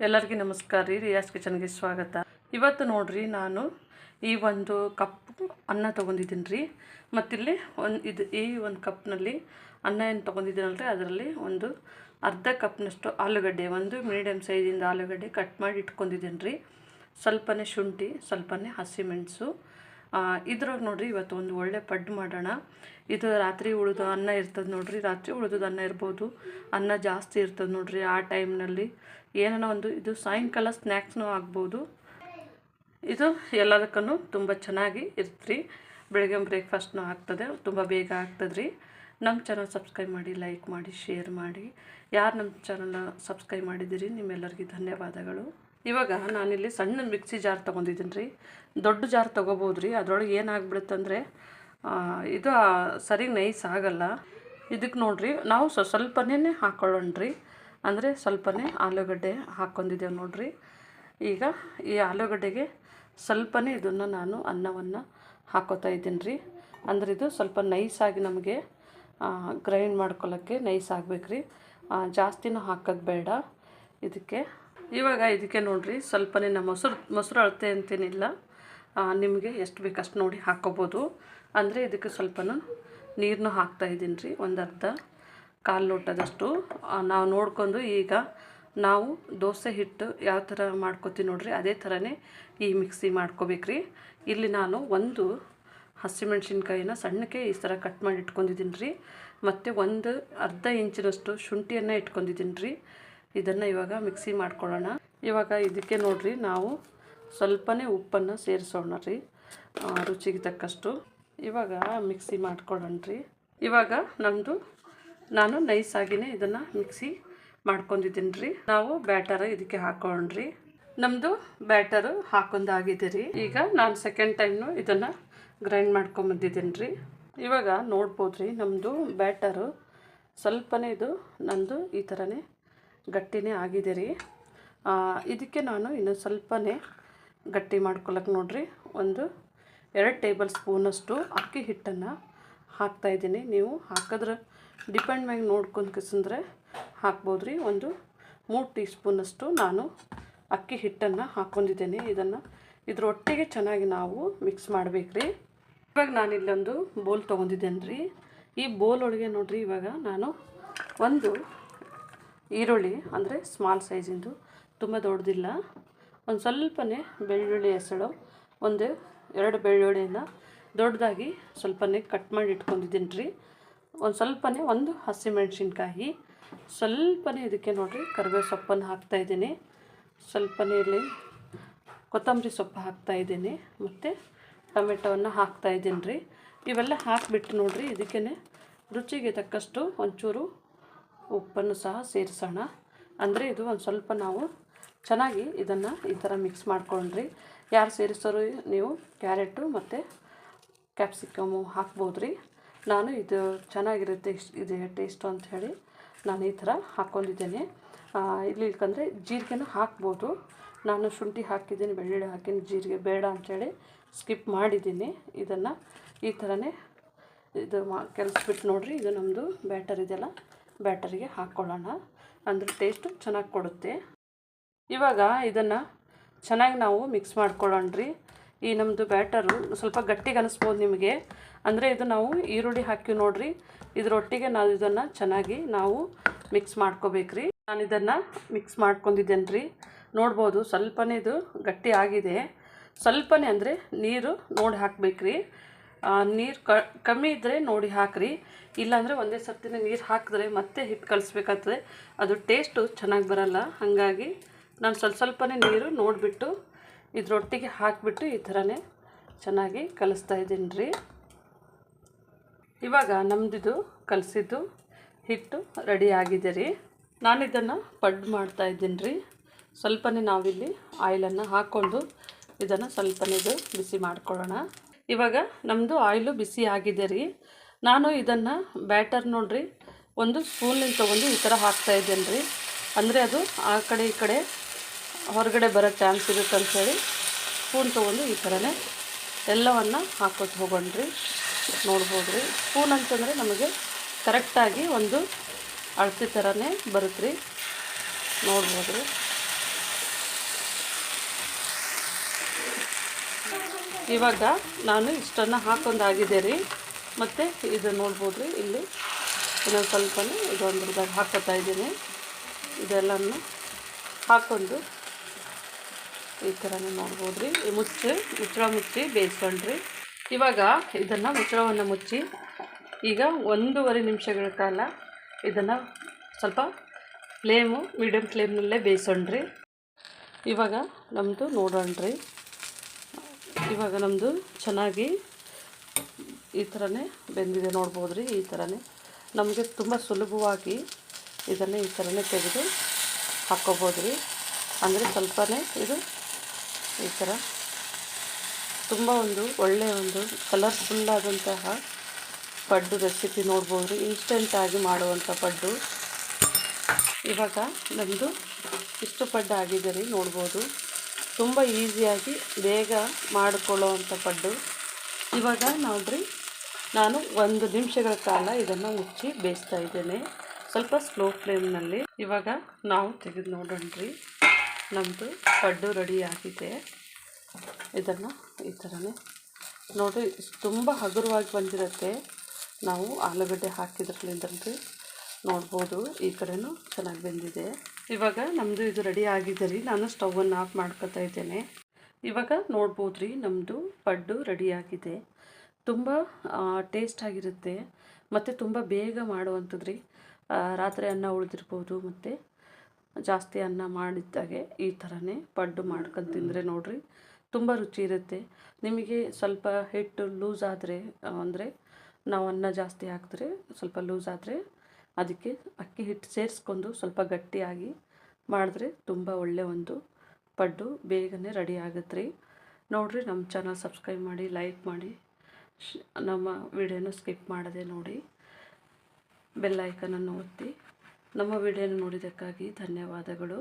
ಎಲ್ಲರಿಗೂ ನಮಸ್ಕಾರ ರೀ ರಿಯಾಸ್ ಕಿಚನ್ಗೆ ಸ್ವಾಗತ. ಇವತ್ತು ನೋಡ್ರಿ ನಾನು ಈ ಒಂದು ಕಪ್ ಅನ್ನ ತೊಗೊಂಡಿದ್ದೀನಿ ರೀ. ಮತ್ತಿಲ್ಲಿ ಒಂದು ಇದು ಈ ಒಂದು ಕಪ್ನಲ್ಲಿ ಅನ್ನ ಏನು ತೊಗೊಂಡಿದ್ದೀನಲ್ರಿ ಅದರಲ್ಲಿ ಒಂದು ಅರ್ಧ ಕಪ್ನಷ್ಟು ಆಲೂಗಡ್ಡೆ, ಒಂದು ಮೀಡಿಯಮ್ ಸೈಜಿಂದ ಆಲೂಗಡ್ಡೆ ಕಟ್ ಮಾಡಿ ಇಟ್ಕೊಂಡಿದ್ದೀನಿ ರೀ. ಸ್ವಲ್ಪನೇ ಶುಂಠಿ, ಸ್ವಲ್ಪನೇ ಹಸಿಮೆಣಸು ಇದ್ರಾಗ ನೋಡಿರಿ ಇವತ್ತು ಒಂದು ಒಳ್ಳೆ ಪಡ್ಡು ಮಾಡೋಣ. ಇದು ರಾತ್ರಿ ಉಳಿದು ಅನ್ನ ಇರ್ತದೆ ನೋಡಿರಿ. ರಾತ್ರಿ ಉಳಿದು ಅನ್ನ ಇರ್ಬೋದು. ಅನ್ನ ಜಾಸ್ತಿ ಇರ್ತದೆ ನೋಡಿರಿ ಆ ಟೈಮ್ನಲ್ಲಿ. ಏನಾನ ಒಂದು ಇದು ಸಾಯಂಕಾಲ ಸ್ನ್ಯಾಕ್ಸ್ನೂ ಆಗ್ಬೋದು. ಇದು ಎಲ್ಲದಕ್ಕೂ ತುಂಬ ಚೆನ್ನಾಗಿ ಇರ್ತ್ರಿ. ಬೆಳಗ್ಗೆ ಬ್ರೇಕ್ಫಾಸ್ಟ್ನೂ ಆಗ್ತದೆ. ತುಂಬ ಬೇಗ ಆಗ್ತದೆ ನಮ್ಮ ಚಾನಲ್ ಸಬ್ಸ್ಕ್ರೈಬ್ ಮಾಡಿ, ಲೈಕ್ ಮಾಡಿ, ಶೇರ್ ಮಾಡಿ. ಯಾರು ನಮ್ಮ ಚಾನಲ್ನ ಸಬ್ಸ್ಕ್ರೈಬ್ ಮಾಡಿದ್ದೀರಿ, ನಿಮ್ಮೆಲ್ಲರಿಗೂ ಧನ್ಯವಾದಗಳು. ಇವಾಗ ನಾನಿಲ್ಲಿ ಸಣ್ಣ ಮಿಕ್ಸಿ ಜಾರ್ ತೊಗೊಂಡಿದ್ದೀನಿ ರೀ ದೊಡ್ಡ ಜಾರ್ ತೊಗೋಬೋದು ರೀ ಅದರೊಳಗೆ ಏನಾಗ್ಬಿಡುತ್ತಂದರೆ ಇದು ಸರಿ ನೈಸ್ ಆಗಲ್ಲ. ಇದಕ್ಕೆ ನೋಡಿರಿ, ನಾವು ಸ್ವ ಸ್ವಲ್ಪನೇ ಹಾಕ್ಕೊಳ್ಳೋಣ ರೀ ಅಂದರೆ ಸ್ವಲ್ಪನೇ ಆಲೂಗಡ್ಡೆ ಹಾಕ್ಕೊಂಡಿದ್ದೇವೆ ನೋಡಿರಿ. ಈಗ ಈ ಆಲೂಗಡ್ಡೆಗೆ ಸ್ವಲ್ಪನೇ ಇದನ್ನು ನಾನು ಅನ್ನವನ್ನು ಹಾಕೋತಾ ಇದ್ದೀನಿ ರೀ ಅಂದ್ರೆ ಇದು ಸ್ವಲ್ಪ ನೈಸಾಗಿ ನಮಗೆ ಗ್ರೈಂಡ್ ಮಾಡ್ಕೊಳ್ಳೋಕ್ಕೆ ನೈಸ್ ಆಗಬೇಕ್ರಿ. ಜಾಸ್ತಿನೂ ಹಾಕೋದು ಬೇಡ. ಇದಕ್ಕೆ ಇವಾಗ ಇದಕ್ಕೆ ನೋಡಿರಿ, ಸ್ವಲ್ಪನೇ ನಮ್ಮ ಮೊಸರು ಮೊಸರು ಅಳತೆ ಅಂತೇನಿಲ್ಲ. ನಿಮಗೆ ಎಷ್ಟು ಬೇಕು ಅಷ್ಟು ನೋಡಿ ಹಾಕ್ಕೋಬೋದು ಅಂದರೆ ಇದಕ್ಕೆ ಸ್ವಲ್ಪನೂ ನೀರನ್ನು ಹಾಕ್ತಾಯಿದ್ದೀನಿ ರೀ ಒಂದು ಅರ್ಧ ಕಾಲು ಲೋಟದಷ್ಟು. ನಾವು ನೋಡ್ಕೊಂಡು ಈಗ ನಾವು ದೋಸೆ ಹಿಟ್ಟು ಯಾವ ಥರ ಮಾಡ್ಕೋತೀವಿ ನೋಡ್ರಿ, ಅದೇ ಥರನೇ ಈ ಮಿಕ್ಸಿ ಮಾಡ್ಕೋಬೇಕ್ರಿ. ಇಲ್ಲಿ ನಾನು ಒಂದು ಹಸಿಮೆಣ್ಸಿನ್ಕಾಯಿನ ಸಣ್ಣಕ್ಕೆ ಈ ಥರ ಕಟ್ ಮಾಡಿ ಇಟ್ಕೊಂಡಿದ್ದೀನಿ ರೀ ಮತ್ತು ಒಂದು ಅರ್ಧ ಇಂಚಿನಷ್ಟು ಶುಂಠಿಯನ್ನು ಇಟ್ಕೊಂಡಿದ್ದೀನಿ ರೀ ಇದನ್ನು ಇವಾಗ ಮಿಕ್ಸಿ ಮಾಡ್ಕೊಳ್ಳೋಣ. ಇವಾಗ ಇದಕ್ಕೆ ನೋಡ್ರಿ, ನಾವು ಸ್ವಲ್ಪನೇ ಉಪ್ಪನ್ನು ಸೇರಿಸೋಣ ರೀ. ರುಚಿಗೆ ತಕ್ಕಷ್ಟು. ಇವಾಗ ಮಿಕ್ಸಿ ಮಾಡ್ಕೊಳ್ಳೋಣ ರೀ. ಇವಾಗ ನಮ್ಮದು ನಾನು ನೈಸಾಗಿನೇ ಇದನ್ನು ಮಿಕ್ಸಿ ಮಾಡ್ಕೊಂಡಿದ್ದೀನಿ ರೀ. ನಾವು ಬ್ಯಾಟರ್ ಇದಕ್ಕೆ ಹಾಕೊಂಡ್ರಿ ನಮ್ಮದು ಬ್ಯಾಟರು ಹಾಕೊಂಡಾಗಿದೆ ರೀ. ಈಗ ನಾನು ಸೆಕೆಂಡ್ ಟೈಮ್ನು ಇದನ್ನು ಗ್ರೈಂಡ್ ಮಾಡ್ಕೊಂಬಂದಿದ್ದೀನಿ ರೀ. ಇವಾಗ ನೋಡ್ಬೋದು ರೀ ನಮ್ಮದು ಬ್ಯಾಟರು ಸ್ವಲ್ಪನೇ ಇದು, ನಂದು ಈ ಥರನೇ ಗಟ್ಟಿನೇ ಆಗಿದೆ ರೀ. ಇದಕ್ಕೆ ನಾನು ಇನ್ನು ಸ್ವಲ್ಪನೇ ಗಟ್ಟಿ ಮಾಡ್ಕೊಳಕ್ಕೆ ನೋಡ್ರಿ. ಒಂದು ಎರಡು ಟೇಬಲ್ ಸ್ಪೂನಷ್ಟು ಅಕ್ಕಿ ಹಿಟ್ಟನ್ನು ಹಾಕ್ತಾಯಿದ್ದೀನಿ ನೀವು ಹಾಕಿದ್ರೆ ಡಿಪೆಂಡ್ ಮ್ಯಾಗ ನೋಡ್ಕೊಂಡು ಕಿಸಂದ್ರೆ ಹಾಕ್ಬೋದು ರೀ. ಒಂದು ಮೂರು ಟೀ ಸ್ಪೂನಷ್ಟು ನಾನು ಅಕ್ಕಿ ಹಿಟ್ಟನ್ನು ಹಾಕ್ಕೊಂಡಿದ್ದೇನೆ. ಇದನ್ನು ಇದರೊಟ್ಟಿಗೆ ಚೆನ್ನಾಗಿ ನಾವು ಮಿಕ್ಸ್ ಮಾಡಬೇಕು ರೀ. ಇವಾಗ ನಾನು ಇಲ್ಲೊಂದು ಬೋಲ್ ತೊಗೊಂಡಿದ್ದೇನೆ ರೀ ಈ ಬೋಲ್ ಒಳಗೆ ನೋಡಿರಿ, ಇವಾಗ ನಾನು ಒಂದು ಈರುಳ್ಳಿ ಅಂದರೆ ಸ್ಮಾಲ್ ಸೈಜಿಂದು ತುಂಬ ದೊಡ್ಡದಿಲ್ಲ. ಒಂದು ಸ್ವಲ್ಪನೇ ಬೆಳ್ಳುಳ್ಳಿ ಹೆಸಳು, ಒಂದು ಎರಡು ಬೆಳ್ಳುಳ್ಳಿನ ದೊಡ್ಡದಾಗಿ ಸ್ವಲ್ಪನೇ ಕಟ್ ಮಾಡಿ ಇಟ್ಕೊಂಡಿದ್ದೀನಿ ರೀ. ಒಂದು ಸ್ವಲ್ಪನೇ ಒಂದು ಹಸಿಮೆಣ್ಸಿನ್ಕಾಯಿ, ಸ್ವಲ್ಪನೇ ಇದಕ್ಕೆ ನೋಡಿರಿ ಕರಿಬೇವು ಸೊಪ್ಪನ್ನು ಹಾಕ್ತಾಯಿದ್ದೀನಿ ಸ್ವಲ್ಪನೇ ಇಲ್ಲಿ ಕೊತ್ತಂಬರಿ ಸೊಪ್ಪು ಹಾಕ್ತಾಯಿದ್ದೀನಿ ಮತ್ತು ಟೊಮೆಟೊವನ್ನು ಹಾಕ್ತಾಯಿದ್ದೀನಿ ರೀ. ಇವೆಲ್ಲ ಹಾಕಿಬಿಟ್ಟು ನೋಡಿರಿ ಇದಕ್ಕೇ ರುಚಿಗೆ ತಕ್ಕಷ್ಟು ಒಂಚೂರು ಉಪ್ಪನ್ನು ಸಹ ಸೇರಿಸೋಣ. ಅಂದರೆ ಇದು ಒಂದು ಸ್ವಲ್ಪ ನಾವು ಚೆನ್ನಾಗಿ ಇದನ್ನು ಈ ಥರ ಮಿಕ್ಸ್ ಮಾಡ್ಕೊಂಡ್ರಿ. ಯಾರು ಸೇರಿಸೋರು ನೀವು ಕ್ಯಾರೆಟು ಮತ್ತು ಕ್ಯಾಪ್ಸಿಕಮು ಹಾಕ್ಬೋದು ರೀ ನಾನು ಇದು ಚೆನ್ನಾಗಿರುತ್ತೆ ಇದೆ ಟೇಸ್ಟು ಅಂತ ಹೇಳಿ ನಾನು ಈ ಥರ ಹಾಕ್ಕೊಂಡಿದ್ದೇನೆ. ಇಲ್ಲಿ ಇಲ್ಕಂದರೆ ಜೀರಿಗೆನೂ ಹಾಕ್ಬೋದು. ನಾನು ಶುಂಠಿ ಹಾಕಿದ್ದೀನಿ, ಬೆಳ್ಳುಳ್ಳಿ ಹಾಕಿದ್ದೀನಿ, ಜೀರಿಗೆ ಬೇಡ ಅಂಥೇಳಿ ಸ್ಕಿಪ್ ಮಾಡಿದ್ದೀನಿ. ಇದನ್ನು ಈ ಥರನೇ ಇದು ಮಾ ಕೆಲ್ಸ್ಬಿಟ್ಟು ನೋಡಿರಿ, ಇದು ನಮ್ಮದು ಬ್ಯಾಟರ್ ಇದೆಲ್ಲ ಬ್ಯಾಟರಿಗೆ ಹಾಕ್ಕೊಳ್ಳೋಣ ಅಂದರೆ ಟೇಸ್ಟು ಚೆನ್ನಾಗಿ ಕೊಡುತ್ತೆ. ಇವಾಗ ಇದನ್ನು ಚೆನ್ನಾಗಿ ನಾವು ಮಿಕ್ಸ್ ಮಾಡ್ಕೊಳ್ಳೋಣ್ರಿ. ಈ ನಮ್ಮದು ಬ್ಯಾಟರು ಸ್ವಲ್ಪ ಗಟ್ಟಿಗೆ ಅನಿಸ್ಬೋದು ನಿಮಗೆ. ಅಂದರೆ ಇದು ನಾವು ಈರುಳ್ಳಿ ಹಾಕಿ ನೋಡಿರಿ. ಇದರೊಟ್ಟಿಗೆ ನಾವು ಇದನ್ನು ಚೆನ್ನಾಗಿ ನಾವು ಮಿಕ್ಸ್ ಮಾಡ್ಕೋಬೇಕ್ರಿ. ನಾನು ಇದನ್ನು ಮಿಕ್ಸ್ ಮಾಡ್ಕೊಂಡಿದ್ದೇನೆ ರೀ ನೋಡ್ಬೋದು ಸ್ವಲ್ಪನೇ ಇದು ಗಟ್ಟಿ ಆಗಿದೆ. ಸ್ವಲ್ಪನೇ ಅಂದರೆ ನೀರು ನೋಡಿ ಹಾಕ್ಬೇಕ್ರಿ. ನೀರು ಕ, ಕಮ್ಮಿ ಇದ್ದರೆ ನೋಡಿ ಹಾಕಿರಿ. ಇಲ್ಲಾಂದರೆ ಒಂದೇ ಸರ್ತಿನ ನೀರು ಹಾಕಿದ್ರೆ ಮತ್ತೆ ಹಿಟ್ಟು ಕಲಿಸ್ಬೇಕಾಗ್ತದೆ ಅದು ಟೇಸ್ಟು ಚೆನ್ನಾಗಿ ಬರಲ್ಲ. ಹಾಗಾಗಿ ನಾನು ಸ್ವಲ್ಪ ಸ್ವಲ್ಪನೇ ನೀರು ನೋಡಿಬಿಟ್ಟು ಇದರೊಟ್ಟಿಗೆ ಹಾಕಿಬಿಟ್ಟು ಈ ಥರನೇ ಚೆನ್ನಾಗಿ ಕಲಿಸ್ತಾ ಇದ್ದೀನಿ ರೀ. ಇವಾಗ ನಮ್ಮದಿದು ಕಲಸಿದ್ದು ಹಿಟ್ಟು ರೆಡಿ ಆಗಿದೆ ರೀ. ನಾನು ಇದನ್ನು ಪಡ್ಡು ಮಾಡ್ತಾ ಇದ್ದೀನಿ ರೀ. ಸ್ವಲ್ಪನೇ ನಾವಿಲ್ಲಿ ಆಯಿಲನ್ನು ಹಾಕ್ಕೊಂಡು ಇದನ್ನು ಸ್ವಲ್ಪನೇ ಇದು ಬಿಸಿ ಮಾಡ್ಕೊಳ್ಳೋಣ. ಇವಾಗ ನಮ್ಮದು ಆಯಿಲು ಬಿಸಿ ಆಗಿದೆ ರೀ. ನಾನು ಇದನ್ನು ಬ್ಯಾಟರ್ ನೋಡ್ರಿ, ಒಂದು ಸ್ಪೂನಿಂದ ತೊಗೊಂಡು ಈ ಥರ ಹಾಕ್ತಾಯಿದ್ದೇನೆ ರೀ. ಅಂದರೆ ಅದು ಆ ಕಡೆ ಈ ಕಡೆ ಹೊರಗಡೆ ಬರೋ ಚಾನ್ಸ್ ಇರುತ್ತೆ ಅಂಥೇಳಿ ಸ್ಪೂನ್ ತೊಗೊಂಡು ಈ ಥರನೇ ಎಲ್ಲವನ್ನು ಹಾಕೋತ ಹೋಗೋಣ್ರಿ ನೋಡ್ಬೋದು ರೀ. ಸ್ಪೂನ್ ಅಂತಂದರೆ ನಮಗೆ ಕರೆಕ್ಟಾಗಿ ಒಂದು ಅಳತೆ ಥರನೇ ಬರುತ್ತೆ ರೀ. ನೋಡ್ಬೋದು ರೀ. ಇವಾಗ ನಾನು ಇಷ್ಟನ್ನು ಹಾಕೊಂಡಾಗಿದೆ ರೀ. ಮತ್ತು ಇದು ನೋಡ್ಬೋದು ರೀ ಇಲ್ಲಿ ಇನ್ನೊಂದು ಸ್ವಲ್ಪನೇ ಇದೊಂದ್ರದಾಗ ಹಾಕೋತಾ ಇದ್ದೀನಿ. ಇದೆಲ್ಲನೂ ಹಾಕೊಂಡು ಈ ಥರನೇ ನೋಡ್ಬೋದು ರೀ ಮುಚ್ಚಿ, ಮುಚ್ಚಳ ಮುಚ್ಚಿ ಬೇಯಿಸ್ಕೊಂಡ್ರಿ. ಇವಾಗ ಇದನ್ನು ಮುಚ್ಚಳವನ್ನು ಮುಚ್ಚಿ ಈಗ ಒಂದೂವರೆ ನಿಮಿಷಗಳ ಕಾಲ ಇದನ್ನು ಸ್ವಲ್ಪ ಫ್ಲೇಮು ಮೀಡಿಯಮ್ ಫ್ಲೇಮ್ನಲ್ಲೇ ಬೇಯಿಸೋಣ್ರಿ ಇವಾಗ ನಮ್ಮದು ನೋಡೋಣ್ರಿ. ಇವಾಗ ನಮ್ಮದು ಚೆನ್ನಾಗಿ ಈ ಥರನೇ ಬೆಂದಿದೆ ನೋಡ್ಬೋದು ರೀ ಈ ಥರನೇ. ನಮಗೆ ತುಂಬ ಸುಲಭವಾಗಿ ಇದನ್ನು ಈ ಥರನೇ ತೆಗೆದು ಹಾಕ್ಕೋಬೋದು ರೀ ಅಂದರೆ ಸ್ವಲ್ಪನೇ ಇದು ಈ ಥರ. ತುಂಬ ಒಂದು ಒಳ್ಳೆಯ ಒಂದು ಕಲರ್ಫುಲ್ಲಾದಂತಹ ಪಡ್ಡು ರೆಸಿಪಿ ನೋಡ್ಬೋದು ರೀ ಇನ್ಸ್ಟೆಂಟಾಗಿ ಮಾಡುವಂಥ ಪಡ್ಡು. ಇವಾಗ ನಮ್ಮದು ಇಷ್ಟು ಪಡ್ಡು ಆಗಿದೆ ರೀ, ನೋಡ್ಬೋದು. ತುಂಬ ಈಸಿಯಾಗಿ ಬೇಗ ಮಾಡಿಕೊಳ್ಳುವಂಥ ಪಡ್ಡು. ಇವಾಗ ನೋಡ್ರಿ, ನಾನು ಒಂದು ನಿಮಿಷಗಳ ಕಾಲ ಇದನ್ನು ಮುಚ್ಚಿ ಬೇಯಿಸ್ತಾ ಇದ್ದೇನೆ. ಸ್ವಲ್ಪ ಸ್ಲೋ ಫ್ಲೇಮ್ನಲ್ಲಿ. ಇವಾಗ ನಾವು ತೆಗೆದು ನೋಡೋಣ್ರಿ, ನಮ್ಮದು ಪಡ್ಡು ರೆಡಿ ಆಗಿದೆ. ಇದನ್ನು ಈ ಥರನೇ. ನೋಡಿ ತುಂಬ ಹಗುರವಾಗಿ ಬಂದಿರುತ್ತೆ. ನಾವು ಆಲೂಗಡ್ಡೆ ಹಾಕಿದ್ರಲಿಂದ್ರಿ ನೋಡ್ಬೋದು, ಈ ಕಡೆಯೂ ಚೆನ್ನಾಗಿ ಬೆಂದಿದೆ. ಇವಾಗ ನಮ್ಮದು ಇದು ರೆಡಿ ಆಗಿದೆ ರೀ ನಾನು ಸ್ಟವನ್ನು ಆಫ್ ಮಾಡ್ಕೊತಾ ಇದ್ದೇನೆ. ಇವಾಗ ನೋಡ್ಬೋದು ರೀ ನಮ್ಮದು ಪಡ್ಡು ರೆಡಿಯಾಗಿದೆ ತುಂಬ ಟೇಸ್ಟ್ ಆಗಿರುತ್ತೆ. ಮತ್ತು ತುಂಬ ಬೇಗ ಮಾಡುವಂಥದ್ದು ರೀ ರಾತ್ರಿ ಅನ್ನ ಉಳಿದಿರ್ಬೋದು, ಮತ್ತು ಜಾಸ್ತಿ ಅನ್ನ ಮಾಡಿದ್ದಾಗೆ ಈ ಥರನೇ ಪಡ್ಡು ಮಾಡ್ಕೊಂಡು ತಿಂದರೆ ನೋಡಿರಿ, ತುಂಬ ರುಚಿ ಇರುತ್ತೆ. ನಿಮಗೆ ಸ್ವಲ್ಪ ಹಿಟ್ಟು ಲೂಸ್ ಆದರೆ ಅಂದರೆ ನಾವು ಅನ್ನ ಜಾಸ್ತಿ ಹಾಕಿದ್ರೆ ಸ್ವಲ್ಪ ಲೂಸ್ ಆದರೆ ಅದಕ್ಕೆ ಅಕ್ಕಿ ಹಿಟ್ಟು ಸೇರಿಸ್ಕೊಂಡು ಸ್ವಲ್ಪ ಗಟ್ಟಿಯಾಗಿ ಮಾಡಿದ್ರೆ ತುಂಬ ಒಳ್ಳೆ ಒಂದು ಪಡ್ಡು ಬೇಗನೆ ರೆಡಿ ಆಗುತ್ತೆ ರೀ. ನೋಡಿರಿ ನಮ್ಮ ಚಾನಲ್ ಸಬ್ಸ್ಕ್ರೈಬ್ ಮಾಡಿ, ಲೈಕ್ ಮಾಡಿ ನಮ್ಮ ವಿಡಿಯೋನ ಸ್ಕಿಪ್ ಮಾಡದೆ ನೋಡಿ. ಬೆಲ್ಲೈಕನನ್ನು ಒತ್ತಿ. ನಮ್ಮ ವಿಡಿಯೋನ ನೋಡಿದ್ದಕ್ಕಾಗಿ ಧನ್ಯವಾದಗಳು.